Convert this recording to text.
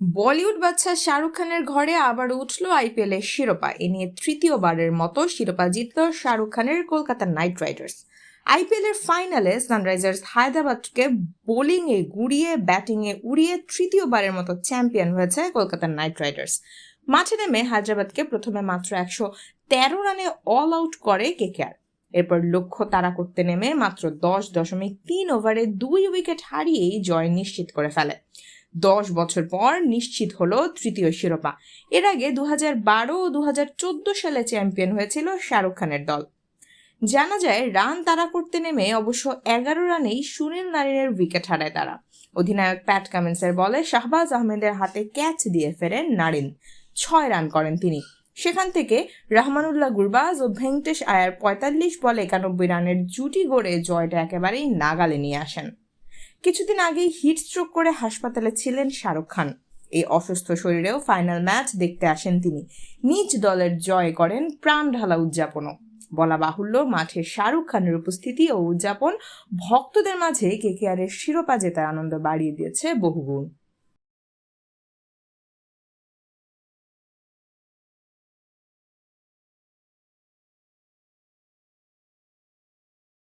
বলিউড বাচ্চা শাহরুখ খানের ঘরে আবার উঠল আইপিএল এর শিরোপা। এ নিয়ে তৃতীয়বারের মতো শিরোপা জিতল শাহরুখ খানের কলকাতা নাইট রাইডার্স। আইপিএল এর ফাইনালে সানরাইজার্স হায়দ্রাবাদকে বোলিং এ গুড়িয়ে ব্যাটিং এ উড়িয়ে তৃতীয়বারের মতো চ্যাম্পিয়ন হয়েছে কলকাতা নাইট রাইডার্স। মাঠে নেমে হায়দ্রাবাদকে প্রথমে মাত্র একশো তেরো রানে অল আউট করে কেকেআর। এরপর লক্ষ্য তাড়া করতে নেমে মাত্র দশ দশমিক তিন ওভারে দুই উইকেট হারিয়েই জয় নিশ্চিত করে ফেলে। দশ বছর পর নিশ্চিত হলো তৃতীয় শিরোপা। এর আগে দু হাজার বারো ও দু হাজার চোদ্দ সালে চ্যাম্পিয়ন হয়েছিল শাহরুখ খানের দল। জানা যায়, রান তাড়া করতে নেমে অবশ্য এগারো রানেই সুনীল নারিনের উইকেট হারায় তারা। অধিনায়ক প্যাট কামিন্সের বলে শাহবাজ আহমেদের হাতে ক্যাচ দিয়ে ফেরেন নারিন। ছয় রান করেন তিনি। সেখান থেকে রহমানুল্লাহ গুরবাজ ও ভেঙ্কটেশ আয়ার পঁয়তাল্লিশ বলে একানব্বই রানের জুটি গড়ে জয়টা একেবারেই নাগালে নিয়ে আসেন। কিছুদিন আগেই হিট স্ট্রোক করে হাসপাতালে ছিলেন শাহরুখ খান। এই অসুস্থ শরীরেও ফাইনাল ম্যাচ দেখতে আসেন তিনি। নিজ দলের জয় করেন প্রাণ ঢালা উদযাপনও। বলা বাহুল্য, মাঠে শাহরুখ খানের উপস্থিতি ও উদযাপন ভক্তদের মাঝে কেকেআরের শিরোপা জেতার আনন্দ বাড়িয়ে দিয়েছে বহুগুণ।